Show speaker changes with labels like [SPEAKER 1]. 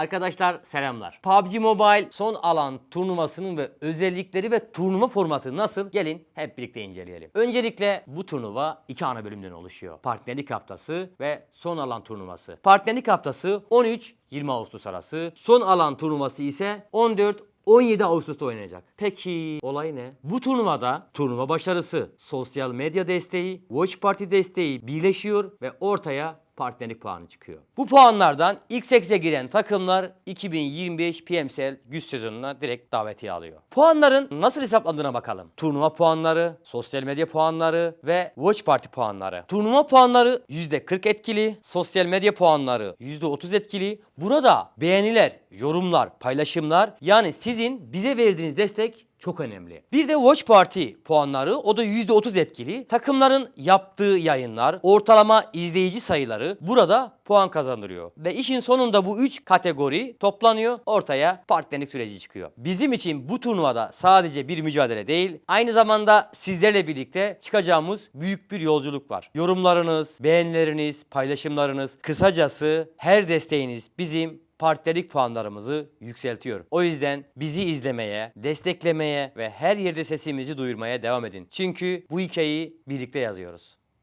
[SPEAKER 1] Arkadaşlar selamlar. PUBG Mobile son alan turnuvasının ve özellikleri ve turnuva formatı nasıl? Gelin hep birlikte inceleyelim. Öncelikle bu turnuva iki ana bölümden oluşuyor. Partnerlik haftası ve son alan turnuvası. Partnerlik haftası 13-20 Ağustos arası. Son alan turnuvası ise 14 17 Ağustos'ta oynanacak. Peki olay ne? Bu turnuvada turnuva başarısı, sosyal medya desteği, Watch Party desteği birleşiyor ve ortaya partnerlik puanı çıkıyor. Bu puanlardan ilk 8'e giren takımlar 2025 PMSL güç sezonuna direkt davetiye alıyor. Puanların nasıl hesaplandığına bakalım. Turnuva puanları, sosyal medya puanları ve Watch Party puanları. Turnuva puanları %40 etkili, sosyal medya puanları %30 etkili. Burada beğeniler, yorumlar, paylaşımlar yani sizin bize verdiğiniz destek çok önemli. Bir de Watch Party puanları o da %30 etkili. Takımların yaptığı yayınlar, ortalama izleyici sayıları burada puan kazandırıyor. Ve işin sonunda bu 3 kategori toplanıyor, ortaya partnerlik süreci çıkıyor. Bizim için bu turnuvada sadece bir mücadele değil, aynı zamanda sizlerle birlikte çıkacağımız büyük bir yolculuk var. Yorumlarınız, beğenileriniz, paylaşımlarınız, kısacası her desteğiniz bizim partnerlik puanlarımızı yükseltiyor. O yüzden bizi izlemeye, desteklemeye ve her yerde sesimizi duyurmaya devam edin. Çünkü bu hikayeyi birlikte yazıyoruz.